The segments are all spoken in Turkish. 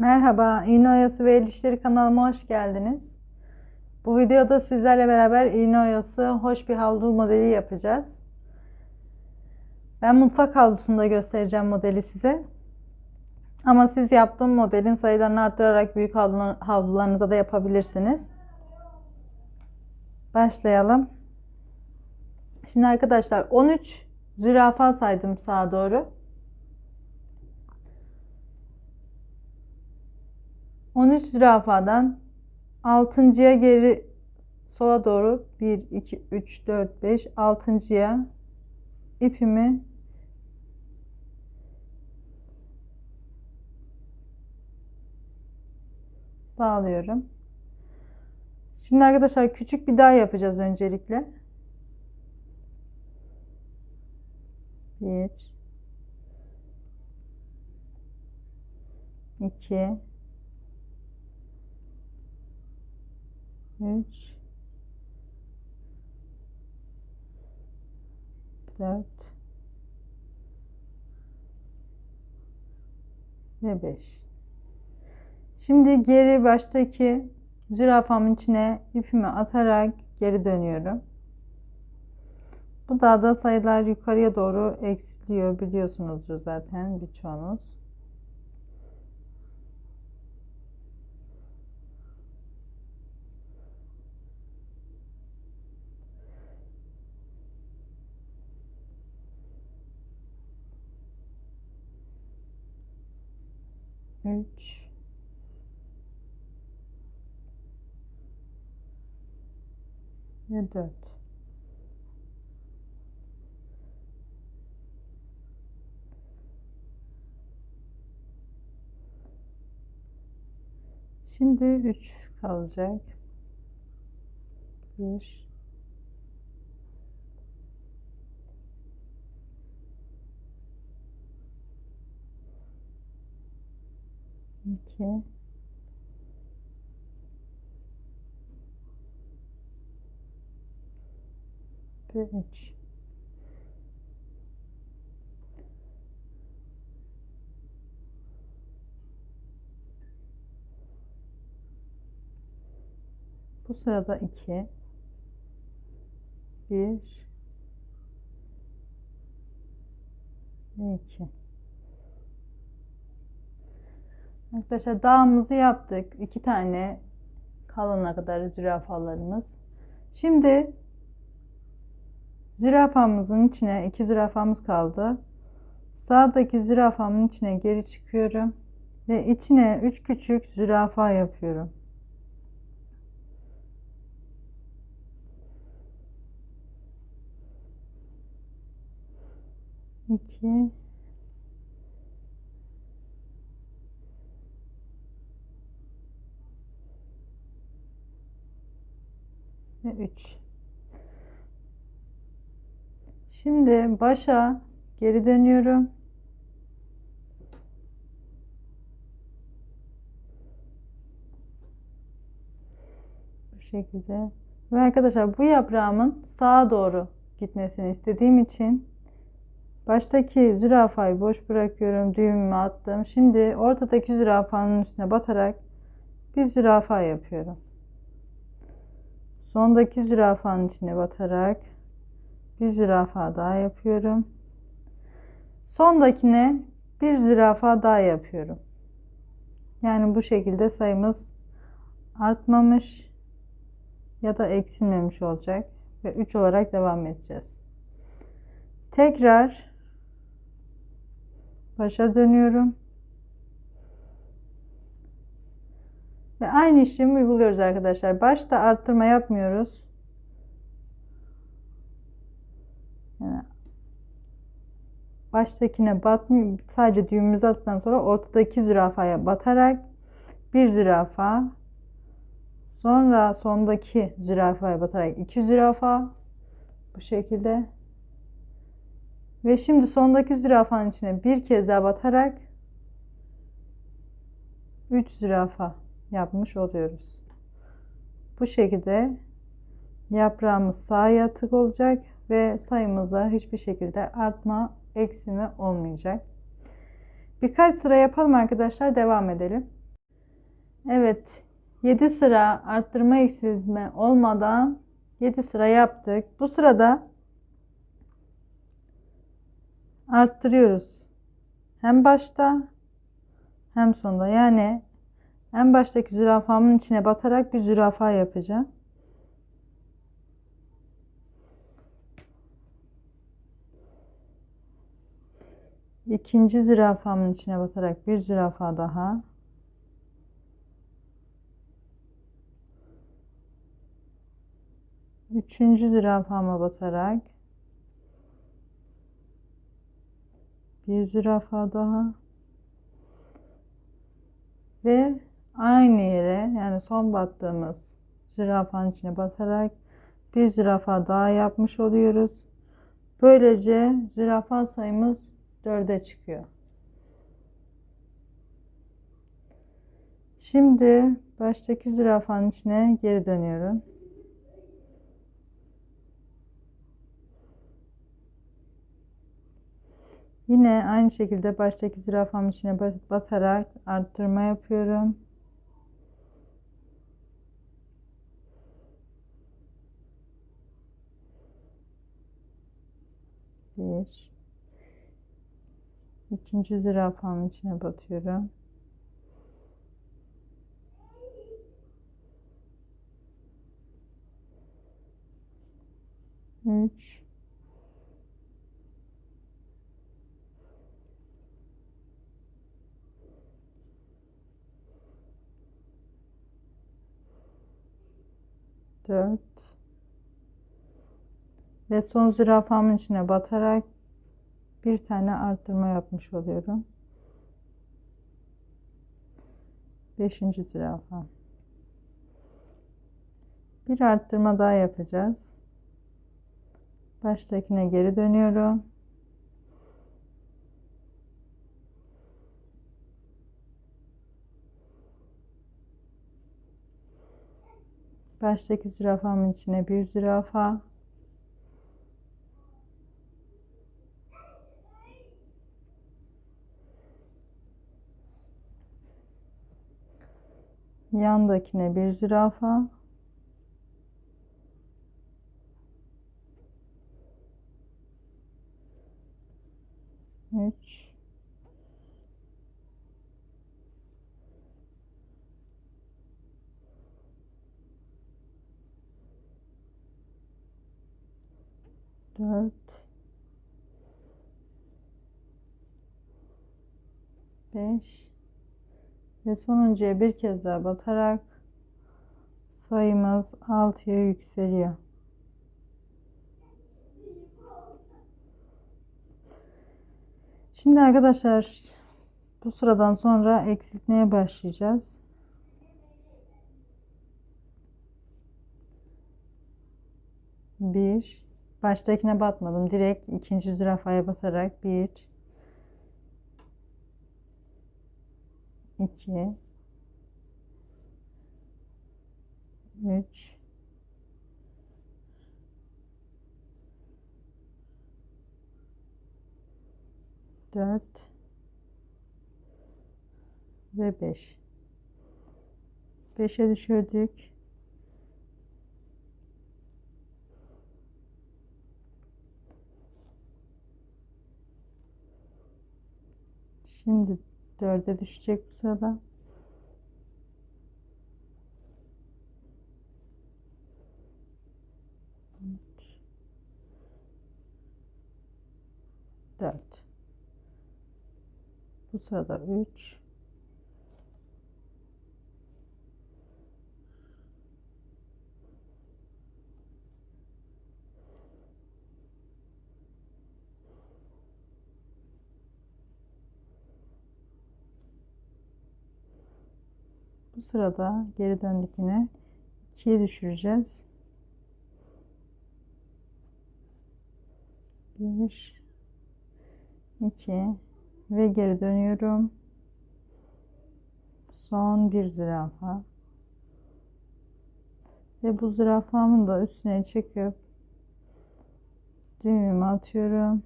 Merhaba, İğne ve El İşleri kanalıma hoş geldiniz. Bu videoda sizlerle beraber iğne hoş bir havlu modeli yapacağız. Ben mutfak havlusunda göstereceğim modeli size. Ama siz yaptığım modelin sayılarını arttırarak büyük havlularınıza da yapabilirsiniz. Başlayalım. Şimdi arkadaşlar 13 zürafa saydım sağa doğru. 13 zürafadan 6.ya geri sola doğru 1 2 3 4 5 6.ya ipimi bağlıyorum. Şimdi arkadaşlar küçük bir daha yapacağız öncelikle. 1 2 3 4 ve 5 şimdi geri baştaki zürafamın içine ipimi atarak geri dönüyorum. Bu da sayılar yukarıya doğru eksiliyor biliyorsunuzdur zaten birçoğunuz 3 ve 4 Şimdi 3 kalacak. 1 2 ve 3 Bu sırada 2 1 ve 2 Arkadaşlar dağımızı yaptık. iki tane kalana kadar zürafalarımız. Şimdi zürafamızın içine iki zürafamız kaldı. Sağdaki zürafamın içine geri çıkıyorum ve içine üç küçük zürafa yapıyorum. İki ve 3. Şimdi başa geri dönüyorum. Bu şekilde. Ve arkadaşlar bu yaprağımın sağa doğru gitmesini istediğim için baştaki zürafayı boş bırakıyorum. Düğümümü attım. Şimdi ortadaki zürafanın üstüne batarak bir zürafa yapıyorum. Sondaki zürafanın içine batarak bir zürafa daha yapıyorum. Sondakine bir zürafa daha yapıyorum. Yani bu şekilde sayımız artmamış ya da eksilmemiş olacak ve 3 olarak devam edeceğiz. Tekrar başa dönüyorum. Ve aynı işlemi uyguluyoruz arkadaşlar. Başta arttırma yapmıyoruz. Yani baştakine batmıyor. Sadece düğümümüzü attıktan sonra ortadaki zürafaya batarak bir zürafa sonra sondaki zürafaya batarak iki zürafa bu şekilde ve şimdi sondaki zürafanın içine bir kez daha batarak 3 zürafa yapmış oluyoruz. Bu şekilde yaprağımız sağa yatık olacak ve sayımızda hiçbir şekilde artma, eksilme olmayacak. Birkaç sıra yapalım arkadaşlar devam edelim. Evet. 7 sıra arttırma eksiltme olmadan 7 sıra yaptık. Bu sırada arttırıyoruz. Hem başta hem sonda. Yani en baştaki zürafamın içine batarak bir zürafa yapacağım. İkinci zürafamın içine batarak bir zürafa daha. Üçüncü zürafama batarak bir zürafa daha ve aynı yere yani son battığımız zürafanın içine batarak bir zürafa daha yapmış oluyoruz. Böylece zürafa sayımız 4'e çıkıyor. Şimdi baştaki zürafanın içine geri dönüyorum. Yine aynı şekilde baştaki zürafamın içine batarak arttırma yapıyorum. Bir. İkinci zürafamın içine batıyorum. Üç. Dört. Ve son zürafamın içine batarak bir tane arttırma yapmış oluyorum. Beşinci zürafa. Bir arttırma daha yapacağız. Baştakine geri dönüyorum. Baştaki zürafamın içine bir zürafa. Yandakine bir zürafa. Üç. Dört. Beş. Ve sonuncuya bir kez daha batarak sayımız 6'ya yükseliyor. Şimdi arkadaşlar bu sıradan sonra eksiltmeye başlayacağız. Bir, baştakine batmadım. Direkt ikinci zürafaya basarak bir, 2 3 4 ve 5 5'e düşürdük. Şimdi Dörde düşecek bu sırada. Dört. Bu sırada üç. Bu sırada geri döndük yine. 2'ye düşüreceğiz. 1 2 ve geri dönüyorum. Son bir zürafa. Ve bu zürafamın da üstüne çekip düğümümü atıyorum.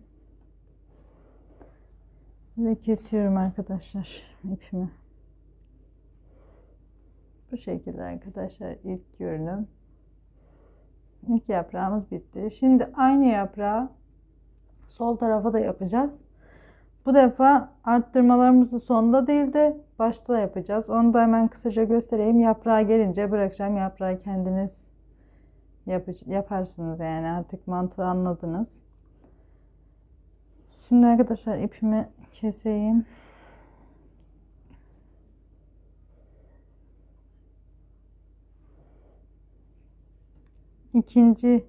Ve kesiyorum arkadaşlar ipimi. Bu şekilde arkadaşlar ilk görünüm. İlk yaprağımız bitti. Şimdi aynı yaprağı sol tarafa da yapacağız. Bu defa arttırmalarımızı sonda değil de başta yapacağız. Onu da hemen kısaca göstereyim. Yaprağa gelince bırakacağım. Yaprağı kendiniz yap yaparsınız yani artık mantığı anladınız. Şimdi arkadaşlar ipimi keseyim. İkinci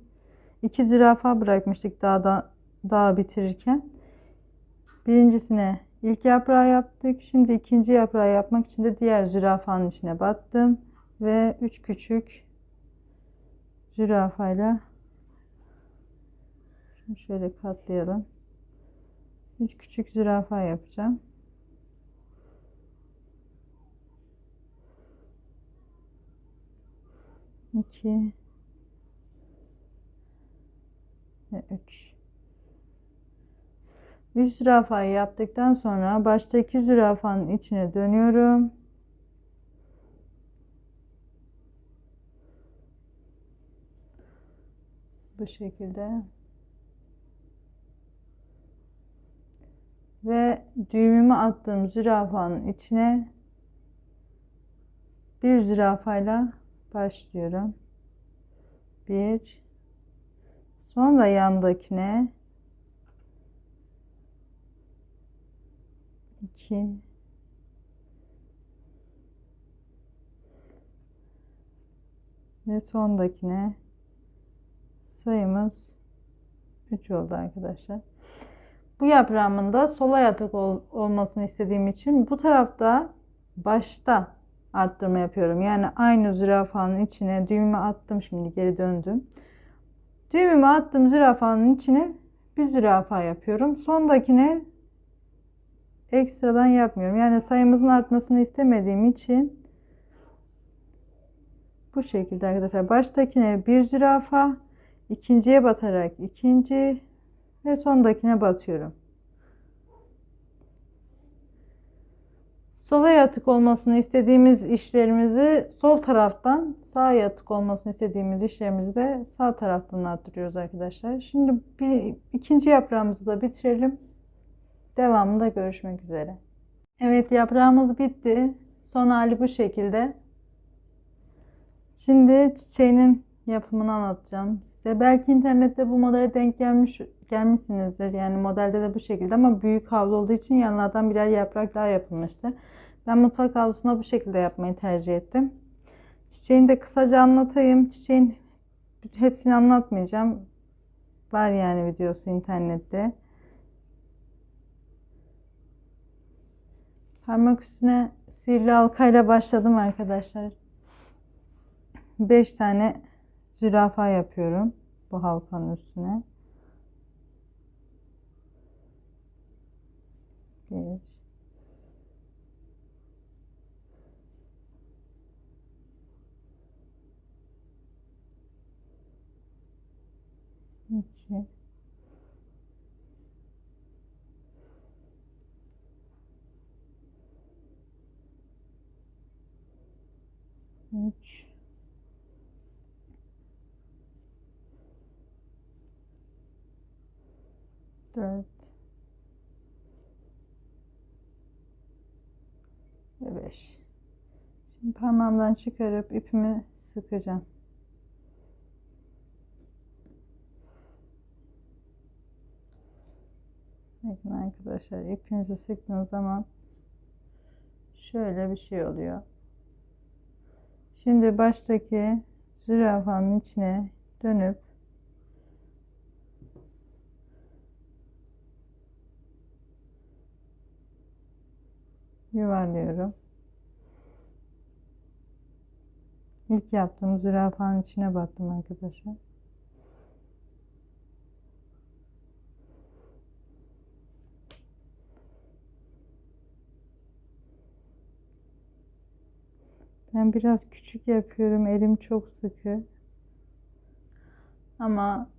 iki zürafa bırakmıştık daha da daha bitirirken. Birincisine ilk yaprağı yaptık. Şimdi ikinci yaprağı yapmak için de diğer zürafanın içine battım ve üç küçük zürafayla şimdi şöyle katlayalım. Üç küçük zürafa yapacağım. İki ve 3. 3 zürafayı yaptıktan sonra baştaki zürafanın içine dönüyorum. Bu şekilde. Ve düğümümü attığım zürafanın içine bir zürafayla başlıyorum. Bir Sonra yandakine 2 ve sondakine sayımız 3 oldu arkadaşlar. Bu yaprağımın da sola yatık ol, olmasını istediğim için bu tarafta başta arttırma yapıyorum. Yani aynı zürafanın içine düğümü attım. Şimdi geri döndüm. Düğümümü attım zürafanın içine bir zürafa yapıyorum. Sondakine ekstradan yapmıyorum. Yani sayımızın artmasını istemediğim için bu şekilde arkadaşlar. Baştakine bir zürafa, ikinciye batarak ikinci ve sondakine batıyorum. Sola yatık olmasını istediğimiz işlerimizi sol taraftan sağa yatık olmasını istediğimiz işlerimizi de sağ taraftan arttırıyoruz arkadaşlar. Şimdi bir ikinci yaprağımızı da bitirelim. Devamında görüşmek üzere. Evet yaprağımız bitti. Son hali bu şekilde. Şimdi çiçeğinin yapımını anlatacağım size. Belki internette bu modele denk gelmiş gelmişsinizdir. Yani modelde de bu şekilde ama büyük havlu olduğu için yanlardan birer yaprak daha yapılmıştı. Ben mutfak havlusuna bu şekilde yapmayı tercih ettim. Çiçeğini de kısaca anlatayım. Çiçeğin hepsini anlatmayacağım. Var yani videosu internette. Parmak üstüne sihirli halkayla başladım arkadaşlar. 5 tane zürafa yapıyorum bu halkanın üstüne. 1 2 3 4 ve 5 Şimdi parmağımdan çıkarıp ipimi sıkacağım. Bakın arkadaşlar ipinizi sıktığınız zaman şöyle bir şey oluyor. Şimdi baştaki zürafanın içine dönüp yuvarlıyorum. İlk yaptığım zürafanın içine battım arkadaşlar. Ben biraz küçük yapıyorum. Elim çok sıkı. Ama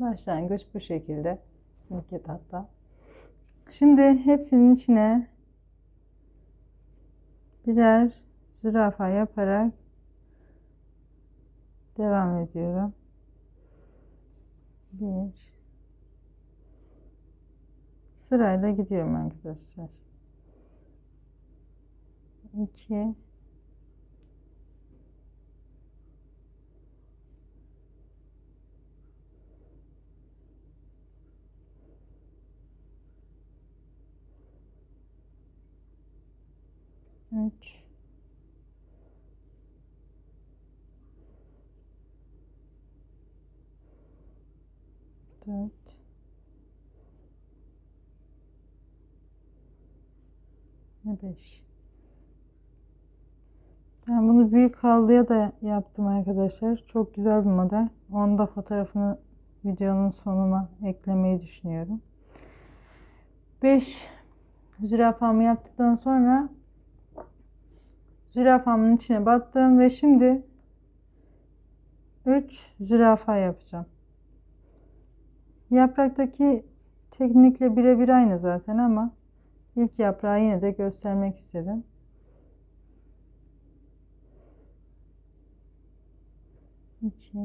başlangıç bu şekilde. İlk etapta. Şimdi hepsinin içine birer zürafa yaparak devam ediyorum. Bir sırayla gidiyorum arkadaşlar. 2 Üç. Dört. Ve beş. Ben bunu büyük havluya da yaptım arkadaşlar. Çok güzel bir model. Onu da fotoğrafını videonun sonuna eklemeyi düşünüyorum. 5 zürafamı yaptıktan sonra zürafamın içine battım ve şimdi 3 zürafa yapacağım. Yapraktaki teknikle birebir aynı zaten ama ilk yaprağı yine de göstermek istedim. İki.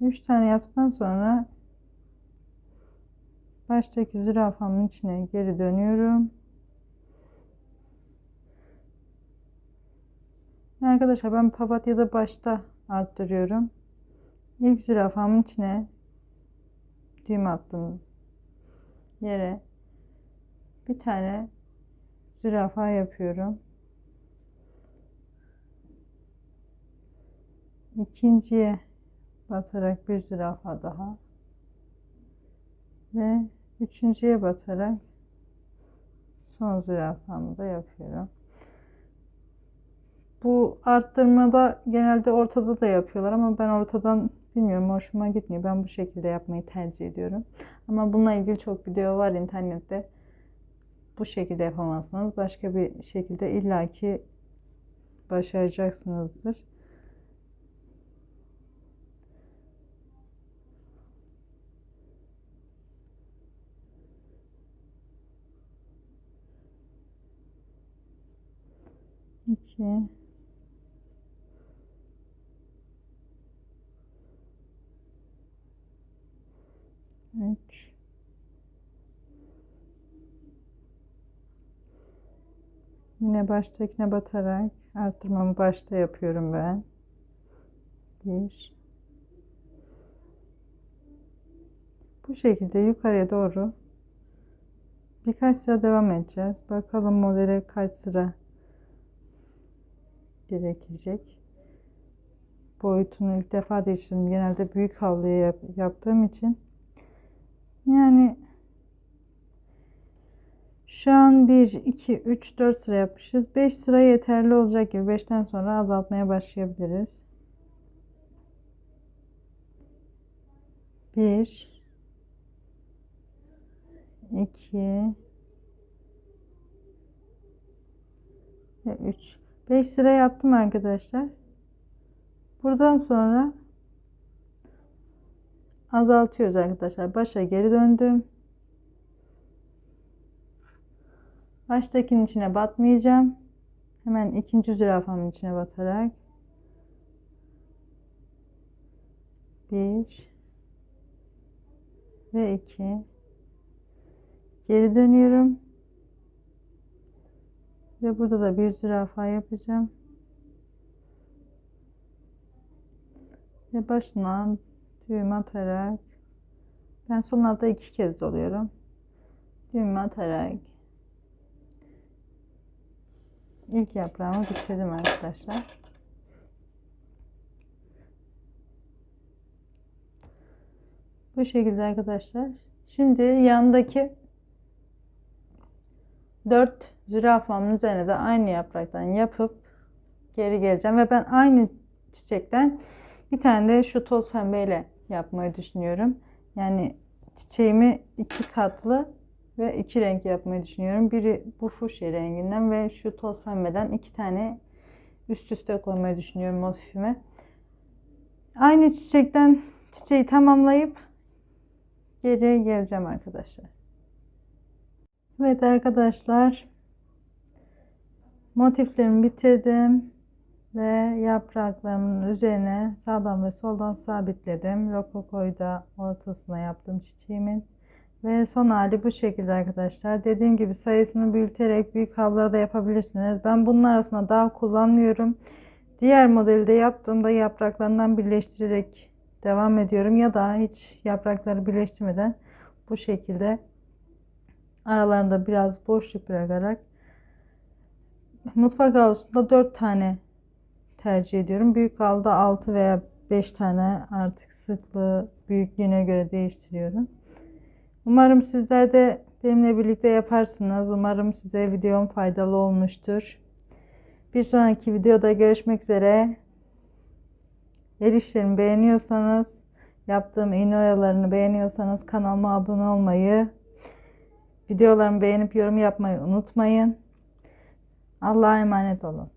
3 tane yaptıktan sonra baştaki zürafamın içine geri dönüyorum. Arkadaşlar ben papatyada başta arttırıyorum. İlk zürafamın içine düğüm attım yere bir tane zürafa yapıyorum. İkinciye batarak bir zürafa daha ve üçüncüye batarak son zürafamı da yapıyorum. Bu arttırmada genelde ortada da yapıyorlar ama ben ortadan bilmiyorum hoşuma gitmiyor. Ben bu şekilde yapmayı tercih ediyorum. Ama bununla ilgili çok video var internette. Bu şekilde yapamazsınız. Başka bir şekilde illaki başaracaksınızdır. İki. Üç. Yine baştakine batarak arttırmamı başta yapıyorum ben. Bir. Bu şekilde yukarıya doğru birkaç sıra devam edeceğiz. Bakalım modele kaç sıra gerekecek. Boyutunu ilk defa değiştirdim. Genelde büyük havluya yap yaptığım için. Yani şu an 1, 2, 3, 4 sıra yapmışız. 5 sıra yeterli olacak gibi. 5'ten sonra azaltmaya başlayabiliriz. 1 2 ve 3 5 sıra yaptım arkadaşlar. Buradan sonra azaltıyoruz arkadaşlar. Başa geri döndüm. Baştakinin içine batmayacağım. Hemen ikinci zürafamın içine batarak bir ve iki geri dönüyorum. Ve burada da bir zürafa yapacağım. Ve başına düğüm atarak ben sonlarda iki kez doluyorum. Düğüm atarak ilk yaprağımı bitirdim arkadaşlar. Bu şekilde arkadaşlar. Şimdi yandaki 4 zürafamın üzerine de aynı yapraktan yapıp geri geleceğim ve ben aynı çiçekten bir tane de şu toz pembeyle yapmayı düşünüyorum. Yani çiçeğimi iki katlı ve iki renk yapmayı düşünüyorum. Biri bu fuşya renginden ve şu toz pembeden iki tane üst üste koymayı düşünüyorum motifime. Aynı çiçekten çiçeği tamamlayıp geri geleceğim arkadaşlar. Evet arkadaşlar motiflerimi bitirdim ve yapraklarımın üzerine sağdan ve soldan sabitledim. Rokokoyu da ortasına yaptım çiçeğimin. Ve son hali bu şekilde arkadaşlar. Dediğim gibi sayısını büyüterek büyük havlulara da yapabilirsiniz. Ben bunun arasında dağ kullanmıyorum. Diğer modelde yaptığımda yapraklarından birleştirerek devam ediyorum. Ya da hiç yaprakları birleştirmeden bu şekilde aralarında biraz boşluk bırakarak mutfak havlusunda 4 tane tercih ediyorum. Büyük havluda 6 veya 5 tane artık sıklığı büyüklüğüne göre değiştiriyorum. Umarım sizler de benimle birlikte yaparsınız. Umarım size videom faydalı olmuştur. Bir sonraki videoda görüşmek üzere. El işlerimi beğeniyorsanız, yaptığım iğne oyalarını beğeniyorsanız kanalıma abone olmayı, videolarımı beğenip yorum yapmayı unutmayın. Allah'a emanet olun.